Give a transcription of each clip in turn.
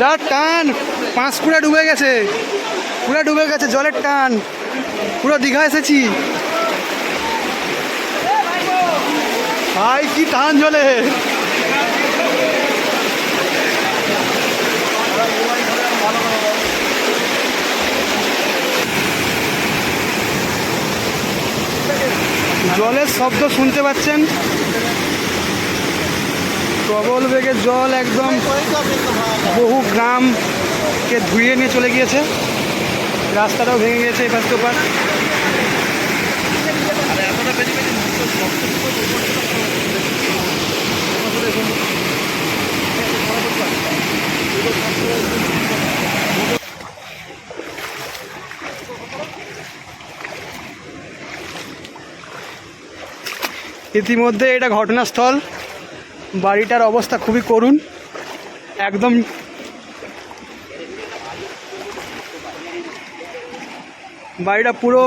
যা টান পাঁশকুড়া ডুবে গেছে। পুরো ডুবে গেছে, জলের টান। পুরো দীঘা এসেছি। ভাই, কি টান জলে। জলের শব্দ শুনতে পাচ্ছেন? প্রবল বেগে জল একদম বহু গ্রামকে ধুয়ে নিয়ে চলে গিয়েছে। রাস্তাটাও ভেঙে গেছে এপাশ তো ওপাশ। ইতিমধ্যে এটা ঘটনাস্থল। বাড়িটার অবস্থা খুবই করুণ। একদম বাড়িটা পুরো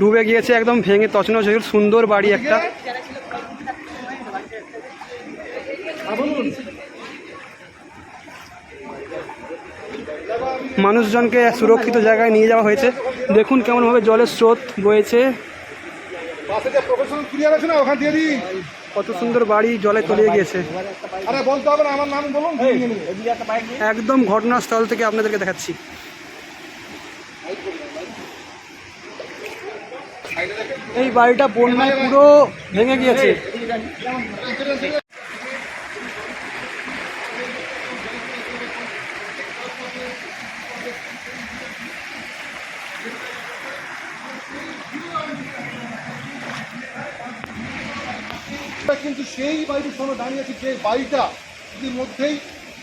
ডুবে গিয়েছে, একদম ভেঙে তছনছ সুন্দর বাড়ি একটা। মানুষজনকে সুরক্ষিত জায়গায় নিয়ে যাওয়া হয়েছে। দেখুন কেমনভাবে জলের স্রোত বয়েছে পাশে যে প্রফেশনাল ক্লিয়ার আছে না ওখান দিয়ে দিই। কত সুন্দর বাড়ি জলে তলিয়ে গিয়েছে। আরে বলতে হবে না আমার নাম বলুন। একদম ঘটনাস্থল থেকে আপনাদেরকে দেখাচ্ছি। এই বাড়িটা বন্যায় পুরো ভেঙে গিয়েছে। কিন্তু সেই বাড়িটির সামনে দাঁড়িয়ে আছি যে বাড়িটা ইতিমধ্যেই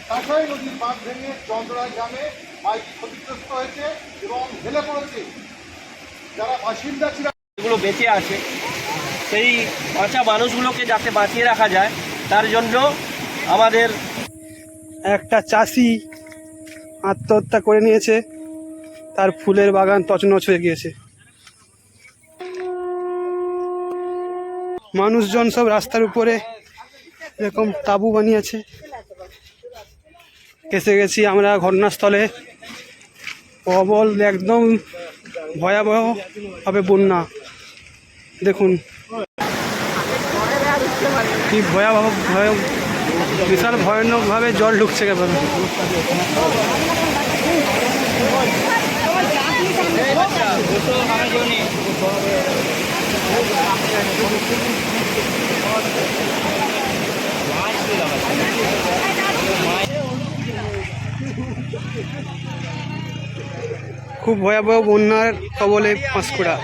কাঁসাই নদীর বাঁধ ভেঙে চন্দ্রায় গ্রামে বাড়িটি ক্ষতিগ্রস্ত হয়েছে এবং হেলে পড়েছে। যারা বাসিন্দা ছিল যেগুলো বেঁচে আছে। সেই বাঁচা মানুষগুলোকে যাতে বাঁচিয়ে রাখা যায়, তার জন্য আমাদের একটা চাষি আত্মহত্যা করে নিয়েছে। তার ফুলের বাগান তছনছ হয়ে গিয়েছে। মানুষজন সব রাস্তার উপরে এরকম তাবু বানিয়েছে। এসে গেছি আমরা ঘটনাস্থলে। প্রবল একদম ভয়াবহ হবে বন্যা। দেখুন। কি ভয়াবহ, ভয়, বিশাল ভয়ানকভাবে জল ঢুকছে একেবারে। খুব ভয়াবহ বন্যার কবলে পাঁশকুড়া